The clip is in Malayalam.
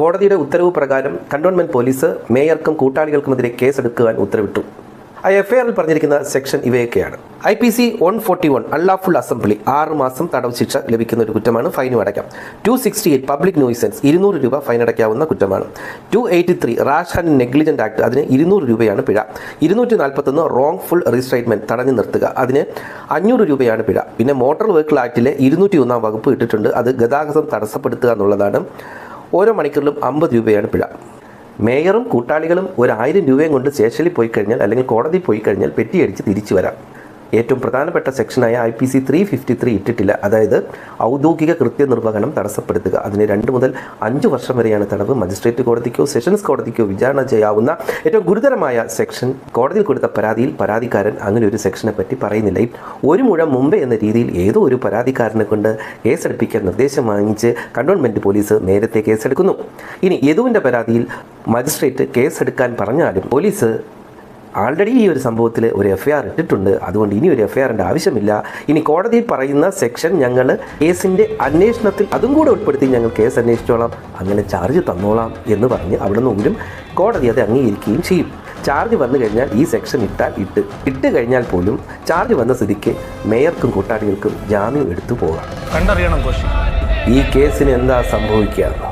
കോടതിയുടെ ഉത്തരവ് പ്രകാരം കണ്ടോൺമെന്റ് പോലീസ് മേയർക്കും കൂട്ടാളികൾക്കുമെതിരെ കേസെടുക്കുവാൻ ഉത്തരവിട്ടു. ആ എഫ്ഐആറിൽ പറഞ്ഞിരിക്കുന്ന സെക്ഷൻ ഇവയൊക്കെയാണ്. I P C one forty one unlawful assembly ആറ് മാസം തടവ് ശിക്ഷ ലഭിക്കുന്ന ഒരു കുറ്റമാണ് ഫൈനും അടയ്ക്കാം. Two sixty eight public nuisance ഇരുന്നൂറ് രൂപ ഫൈൻ അടയ്ക്കാവുന്ന കുറ്റമാണ്. Two eighty three rash and negligent act അതിന് ഇരുന്നൂറ് രൂപയാണ് പിഴ. ഇരുന്നൂറ്റി നാൽപ്പത്തൊന്ന് റോങ് ഫുൾ റീസ്ട്രേറ്റ്മെന്റ് തടഞ്ഞു നിർത്തുക അതിന് അഞ്ഞൂറ് രൂപയാണ് പിഴ. പിന്നെ മോട്ടോർ വെഹിക്കിൾ ആക്ടിലെ ഇരുന്നൂറ്റി ഒന്നാം വകുപ്പ് ഇട്ടിട്ടുണ്ട് അത് ഗതാഗതം തടസ്സപ്പെടുത്തുക എന്നുള്ളതാണ് ഓരോ മണിക്കൂറിലും അമ്പത് രൂപയാണ് പിഴ. മേയറും കൂട്ടാളികളും ഒരു ആയിരം രൂപയും കൊണ്ട് സ്റ്റേഷനിൽ പോയി കഴിഞ്ഞാൽ അല്ലെങ്കിൽ കോടതി പോയി കഴിഞ്ഞാൽ പെറ്റിയടിച്ച് തിരിച്ചു വരാം. ഏറ്റവും പ്രധാനപ്പെട്ട സെക്ഷനായ I P C three fifty three ഇട്ടിട്ടില്ല. അതായത് ഔദ്യോഗിക കൃത്യനിർവഹണം തടസ്സപ്പെടുത്തുക. അതിന് രണ്ട് മുതൽ അഞ്ച് വർഷം വരെയാണ് തടവ്. മജിസ്ട്രേറ്റ് കോടതിക്കോ സെഷൻസ് കോടതിക്കോ വിചാരണ ചെയ്യാവുന്ന ഏറ്റവും ഗുരുതരമായ സെക്ഷൻ കോടതിയിൽ കൊടുത്ത പരാതിയിൽ പരാതിക്കാരൻ അങ്ങനെ ഒരു സെക്ഷനെ പറ്റി പറയുന്നില്ല. ഒരു മുഴം മുമ്പേ എന്ന രീതിയിൽ ഏതോ ഒരു പരാതിക്കാരനെ കൊണ്ട് കേസെടുപ്പിക്കാൻ നിർദ്ദേശം വാങ്ങിച്ച് കണ്ടോൺമെന്റ് പോലീസ് നേരത്തെ കേസെടുക്കുന്നു. ഇനി യദുവിന്റെ പരാതിയിൽ മജിസ്ട്രേറ്റ് കേസെടുക്കാൻ പറഞ്ഞാലും പോലീസ് ആൾറെഡി ഈ ഒരു സംഭവത്തിൽ ഒരു എഫ് ഐ ആർ ഇട്ടിട്ടുണ്ട്. അതുകൊണ്ട് ഇനി ഒരു എഫ് ഐ ആറിന്റെ ആവശ്യമില്ല. ഇനി കോടതിയിൽ പറയുന്ന സെക്ഷൻ ഞങ്ങൾ കേസിന്റെ അന്വേഷണത്തിൽ അതും കൂടെ ഉൾപ്പെടുത്തി ഞങ്ങൾ കേസ് അന്വേഷിച്ചോളാം. അങ്ങനെ ചാർജ് തന്നോളാം എന്ന് പറഞ്ഞ് അവിടെ നിന്നെങ്കിലും കോടതി അത് അംഗീകരിക്കുകയും ചെയ്യും. ചാർജ് വന്നു കഴിഞ്ഞാൽ ഈ സെക്ഷൻ ഇട്ടാൽ ഇട്ട്. ഇട്ട് കഴിഞ്ഞാൽ പോലും ചാർജ് വന്ന സ്ഥിതിക്ക് മേയർക്കും കൂട്ടാളികൾക്കും ജാമ്യം എടുത്തു പോകാം. കണ്ടറിയണം ഈ കേസിന് എന്താ സംഭവിക്കുക?